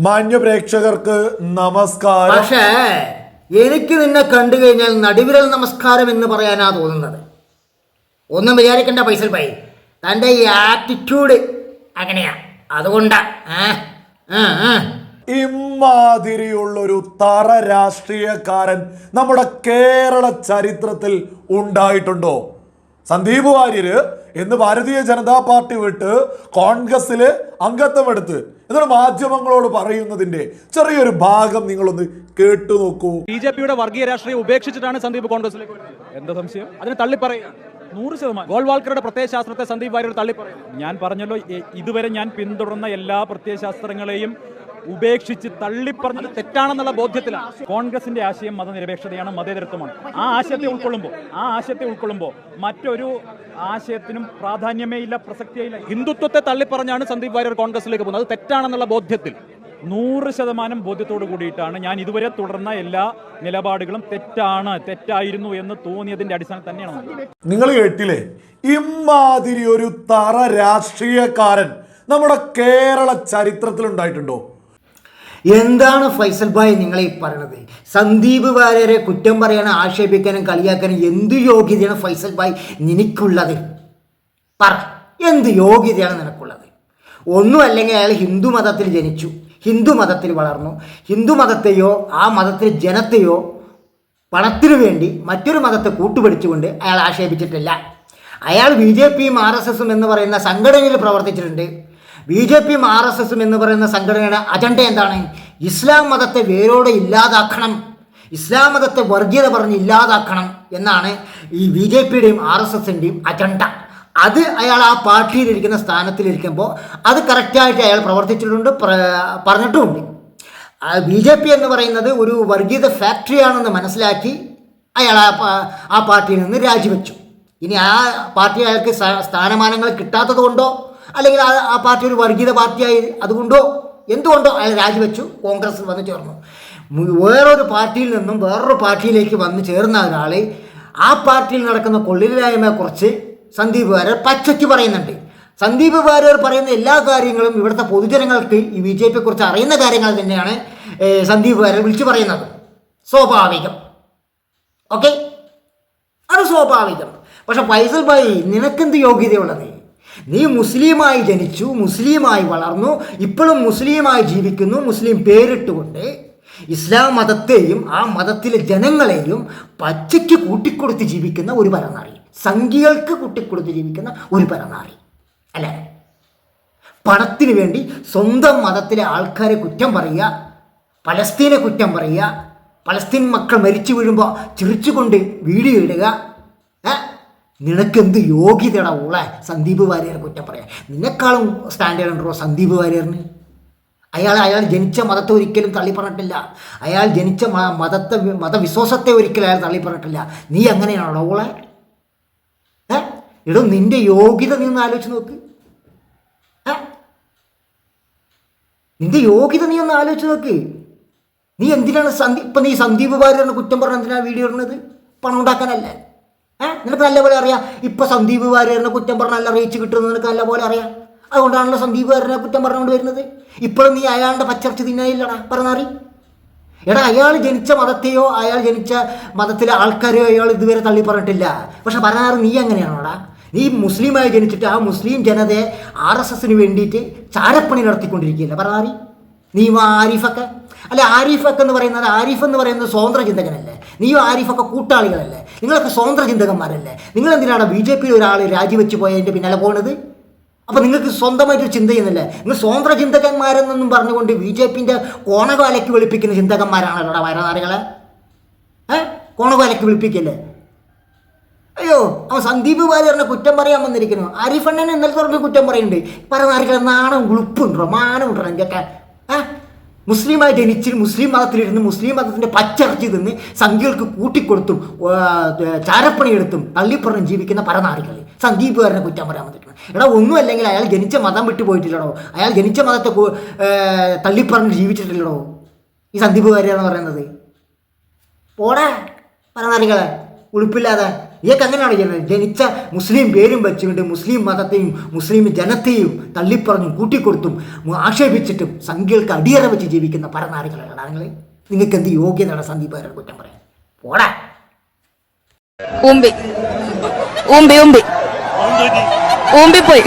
മാന്യ പ്രേക്ഷകർക്ക് നമസ്കാരം. പക്ഷേ എനിക്ക് നിന്നെ കണ്ടു കഴിഞ്ഞാൽ നടുവിരൽ നമസ്കാരം എന്ന് പറയാനാ തോന്നുന്നത്. ഒന്നും വിചാരിക്കണ്ട പൈസൽ പൈ. തന്റെ ഈ ആറ്റിറ്റ്യൂഡ് അങ്ങനെയാ. അതുകൊണ്ടാ. ഇമാതിരിയുള്ളൊരു തറ രാഷ്ട്രീയക്കാരൻ നമ്മുടെ കേരള ചരിത്രത്തിൽ ഉണ്ടായിട്ടുണ്ടോ? സന്ദീപ് വാര്യര് എന്ന് ഭാരതീയ ജനതാ പാർട്ടി വിട്ട് കോൺഗ്രസിൽ അംഗത്വം എടുത്ത് എന്നിട്ട് മാധ്യമങ്ങളോട് പറയുന്നതിന്റെ ചെറിയൊരു ഭാഗം നിങ്ങളൊന്ന് കേട്ടു നോക്കൂ. ബി ജെ പിയുടെ വർഗീയ രാഷ്ട്രീയം ഉപേക്ഷിച്ചിട്ടാണ് സന്ദീപ് കോൺഗ്രസിലേക്ക് വരുന്നത്. എന്താ സംശയം? അതിനെ തള്ളിപ്പറയും നൂറ് ശതമാനം. ഗോൾവാൾക്കറുടെ പ്രത്യയശാസ്ത്രത്തെ സന്ദീപ് വാര്യർ തള്ളിപ്പറയും ഞാൻ പറഞ്ഞല്ലോ ഇതുവരെ ഞാൻ പിന്തുടർന്ന എല്ലാ പ്രത്യയശാസ്ത്രങ്ങളെയും ഉപേക്ഷിച്ച് തള്ളിപ്പറഞ്ഞത് തെറ്റാണെന്നുള്ള ബോധ്യത്തിലാണ്. കോൺഗ്രസിന്റെ ആശയം മതനിരപേക്ഷതയാണ് മതേതരത്വമാണ്. ആ ആശയത്തെ ഉൾക്കൊള്ളുമ്പോൾ ആ ആശയത്തെ ഉൾക്കൊള്ളുമ്പോൾ മറ്റൊരു ആശയത്തിനും പ്രാധാന്യമേ ഇല്ല പ്രസക്തിയേ ഇല്ല. ഹിന്ദുത്വത്തെ തള്ളിപ്പറഞ്ഞാണ് സന്ദീപ് വാര്യർ കോൺഗ്രസിലേക്ക് പോകുന്നത്. അത് തെറ്റാണെന്നുള്ള ബോധ്യത്തിൽ നൂറ് ശതമാനം ബോധ്യത്തോട് കൂടിയിട്ടാണ് ഞാൻ ഇതുവരെ തുടർന്ന എല്ലാ നിലപാടുകളും തെറ്റാണ് തെറ്റായിരുന്നു എന്ന് തോന്നിയതിന്റെ അടിസ്ഥാനം തന്നെയാണ് നിങ്ങൾ കേട്ടില്ലേ? ഇമാതിരി ഒരു തറ രാഷ്ട്രീയക്കാരൻ നമ്മുടെ കേരള ചരിത്രത്തിൽ ഉണ്ടായിട്ടുണ്ടോ എന്താണ് ഫൈസൽ ഭായ് നിങ്ങളെ ഈ പറയണത്? സന്ദീപ് വാര്യരെ കുറ്റം പറയാനും ആക്ഷേപിക്കാനും കളിയാക്കാനും എന്ത് യോഗ്യതയാണ് ഫൈസൽ ഭായ് നിനക്കുള്ളത്? പറ എന്ത് യോഗ്യതയാണ് നിനക്കുള്ളത്? ഒന്നും അല്ലെങ്കിൽ അയാൾ ഹിന്ദു മതത്തിൽ ജനിച്ചു ഹിന്ദു മതത്തിൽ വളർന്നു ഹിന്ദു മതത്തെയോ ആ മതത്തിലെ ജനത്തെയോ പണത്തിനു വേണ്ടി മറ്റൊരു മതത്തെ കൂട്ടുപിടിച്ചുകൊണ്ട് അയാൾ ആക്ഷേപിച്ചിട്ടില്ല. അയാൾ ബി ജെ പിയും ആർ എസ് എസും എന്ന് പറയുന്ന സംഘടനയിൽ പ്രവർത്തിച്ചിട്ടുണ്ട്. ബി ജെ പിയും ആർ എസ് എസും എന്ന് പറയുന്ന സംഘടനയുടെ അജണ്ട എന്താണ്? ഇസ്ലാം മതത്തെ വേരോടെ ഇല്ലാതാക്കണം. ഇസ്ലാം മതത്തെ വർഗീയത പറഞ്ഞ് ഇല്ലാതാക്കണം എന്നാണ് ഈ ബി ജെ പിയുടെയും ആർ എസ് എസിന്റെയും അജണ്ട. അത് അയാൾ ആ പാർട്ടിയിലിരിക്കുന്ന സ്ഥാനത്തിലിരിക്കുമ്പോൾ അത് കറക്റ്റായിട്ട് അയാൾ പ്രവർത്തിച്ചിട്ടുണ്ട് പ്ര- പറഞ്ഞിട്ടുമുണ്ട്. ബി ജെ പി എന്ന് പറയുന്നത് ഒരു വർഗീയത ഫാക്ടറിയാണെന്ന് മനസ്സിലാക്കി അയാൾ ആ പാർട്ടിയിൽ നിന്ന് രാജിവെച്ചു. ഇനി ആ പാർട്ടി അയാൾക്ക് സ്ഥാനമാനങ്ങൾ കിട്ടാത്തത് കൊണ്ടോ അല്ലെങ്കിൽ ആ പാർട്ടി ഒരു വർഗീയത പാർട്ടിയായി അതുകൊണ്ടോ? എന്തുകൊണ്ടോ? അയാൾ രാജിവെച്ചു കോൺഗ്രസ് വന്ന് ചേർന്നു. വേറൊരു പാർട്ടിയിൽ നിന്നും വേറൊരു പാർട്ടിയിലേക്ക് വന്ന് ചേർന്ന ഒരാൾ ആ പാർട്ടിയിൽ നടക്കുന്ന കൊള്ളിലായ്മയെക്കുറിച്ച് സന്ദീപ് വാര്യർ പച്ചയ്ക്ക് പറയുന്നുണ്ട്. സന്ദീപ് വാര്യർ പറയുന്ന എല്ലാ കാര്യങ്ങളും ഇവിടുത്തെ പൊതുജനങ്ങൾക്ക് ഈ ബി ജെ പിയെക്കുറിച്ച് അറിയുന്ന കാര്യങ്ങൾ തന്നെയാണ് സന്ദീപ് വാര്യർ വിളിച്ചു പറയുന്നത്. സ്വാഭാവികം. ഓക്കെ? അത് സ്വാഭാവികം. പക്ഷെ ഫൈസൽ ഭായി നിനക്കെന്ത് യോഗ്യതയുള്ളത്? നീ മുസ്ലിമായി ജനിച്ചു മുസ്ലിമായി വളർന്നു ഇപ്പോഴും മുസ്ലിമായി ജീവിക്കുന്നു മുസ്ലിം പേരിട്ടുകൊണ്ട് ഇസ്ലാം മതത്തെയും ആ മതത്തിലെ ജനങ്ങളെയും പച്ചയ്ക്ക് കൂട്ടിക്കൊടുത്ത് ജീവിക്കുന്ന ഒരു പരനാറി. സംഖ്യകൾക്ക് കൂട്ടിക്കൊടുത്ത് ജീവിക്കുന്ന ഒരു പരനാറി. അല്ലേ? പണത്തിന് വേണ്ടി സ്വന്തം മതത്തിലെ ആൾക്കാരെ കുറ്റം പറയുക പലസ്തീനെ കുറ്റം പറയുക പലസ്തീൻ മക്കൾ മരിച്ചു വീഴുമ്പോൾ ചിരിച്ചുകൊണ്ട് വീഡിയോ ഇടുക നിനക്കെന്ത് യോഗ്യതയുടെ ഉള്ള സന്ദീപ് വാര്യരെ കുറ്റം പറയാം നിന്നെക്കാളും സ്റ്റാൻഡേർഡ് ഉണ്ടോ സന്ദീപ് വാര്യറിന് അയാൾ അയാൾ ജനിച്ച മതത്തെ ഒരിക്കലും തള്ളി പറഞ്ഞിട്ടില്ല അയാൾ ജനിച്ച മതത്തെ മതവിശ്വാസത്തെ ഒരിക്കലും അയാൾ തള്ളി പറഞ്ഞിട്ടില്ല നീ എങ്ങനെയാണോ ഓളെ ഇടോ നിന്റെ യോഗ്യത നീ ഒന്ന് ആലോചിച്ച് നോക്ക്. നിന്റെ യോഗ്യത നീ ഒന്ന് ആലോചിച്ച് നോക്ക്. നീ എന്തിനാണ് സന്ദീപ് ഇപ്പം നീ സന്ദീപ് വാര്യറിനെ കുറ്റം പറഞ്ഞ എന്തിനാണ് വീഡിയോ ഇടുന്നത്? പണം ഉണ്ടാക്കാനല്ലേ? ഏ? നിനക്ക് നല്ലപോലെ അറിയാം. ഇപ്പം സന്ദീപ് വാര്യറിനെ കുറ്റം പറഞ്ഞ നല്ല റീച്ച് കിട്ടുമെന്ന് നിനക്ക് നല്ലപോലെ അറിയാം. അതുകൊണ്ടാണല്ലോ സന്ദീപ് വാര്യറിനെ കുറ്റം പറഞ്ഞുകൊണ്ട് വരുന്നത്. ഇപ്പോഴും നീ അയാളുടെ പച്ചർച്ച തിന്നായില്ലടാ പറഞ്ഞാറി എടാ അയാൾ ജനിച്ച മതത്തെയോ അയാൾ ജനിച്ച മതത്തിലെ ആൾക്കാരെയോ അയാൾ ഇതുവരെ തള്ളി പറഞ്ഞിട്ടില്ല. പക്ഷെ പറഞ്ഞാറ് നീ എങ്ങനെയാണോടാ നീ മുസ്ലിമായി ജനിച്ചിട്ട് ആ മുസ്ലിം ജനതയെ ആർ എസ് എസിന് വേണ്ടിയിട്ട് ചാരപ്പണി നടത്തിക്കൊണ്ടിരിക്കുകയല്ല? പറഞ്ഞാറി നീ ആരിഫൊക്കെ അല്ല ആരിഫൊക്കെ എന്ന് പറയുന്നത് ആരിഫ് എന്ന് പറയുന്നത് സ്വതന്ത്ര ചിന്തകനല്ലേ നീയോ ആരിഫൊക്കെ കൂട്ടാളികളല്ലേ? നിങ്ങളൊക്കെ സ്വതന്ത്ര ചിന്തകന്മാരല്ലേ നിങ്ങൾ എന്തിനാണ് ബി ജെ പിയിൽ ഒരാൾ രാജിവെച്ച് പോയതിന്റെ പിന്നാലെ പോണത്? അപ്പോൾ നിങ്ങൾക്ക് സ്വന്തമായിട്ടൊരു ചിന്ത ചെയ്യുന്നില്ലേ? നിങ്ങൾ സ്വതന്ത്ര ചിന്തകന്മാരെന്നൊന്നും പറഞ്ഞുകൊണ്ട് ബി ജെ പിന്റെ കോണകാലയ്ക്ക് വെളുപ്പിക്കുന്ന ചിന്തകന്മാരാണല്ലോടാ വയറനാറികളെ? ഏ? കോണകാലയ്ക്ക് വെളുപ്പിക്കല്ലേ? അയ്യോ അവൻ സന്ദീപ് വാര്യറിനെ കുറ്റം പറയാൻ വന്നിരിക്കുന്നു. ആരിഫണ്ണനെ ഇന്നലെ തുറന്ന് കുറ്റം പറയുന്നുണ്ട്. പരനാറികളെ നാണം ഉളുപ്പുണ്ടോ മാനമുണ്ടോ എന്തൊക്കെ ഏ? മുസ്ലിമായി ജനിച്ച് മുസ്ലിം മതത്തിലിരുന്ന് മുസ്ലിം മതത്തിന്റെ പച്ചറച്ചി തിന്ന് സംഖ്യകൾക്ക് കൂട്ടിക്കൊടുത്തും ചാരപ്പണിയെടുത്തും തള്ളിപ്പറഞ്ഞും ജീവിക്കുന്ന പരനാറികൾ സന്ദീപ് കാരനെ കുറ്റം പറയാൻ വന്നിരിക്കണം എടാ ഒന്നും അല്ലെങ്കിൽ അയാൾ ജനിച്ച മതം വിട്ടു പോയിട്ടില്ലടോ. അയാൾ ജനിച്ച മതത്തെ തള്ളിപ്പറഞ്ഞ് ജീവിച്ചിട്ടില്ലടോ. ഈ സന്ദീപ് വാര്യർ പറയുന്നത്. പോടാ പരനാറികളെ ഉളുപ്പില്ലാതെ. ഇയൊക്കെ അങ്ങനെയാണ് ചെയ്യുന്നത് ജനിച്ച മുസ്ലിം പേരും വെച്ചുകൊണ്ട് മുസ്ലിം മതത്തെയും മുസ്ലിം ജനത്തെയും തള്ളിപ്പറഞ്ഞും കൂട്ടിക്കൊടുത്തും ആക്ഷേപിച്ചിട്ടും സംഖ്യകൾക്ക് അടിയറ വെച്ച് ജീവിക്കുന്ന പരനാരികളാണ് നിങ്ങൾ നിങ്ങൾക്ക് എന്ത് യോഗ്യതയാണ് സന്ദീപ് അവരുടെ കുറ്റം പറയാൻ? പോടാ. ഊമ്പി ഊമ്പി. ഊമ്പി. ഊമ്പിപ്പോയി.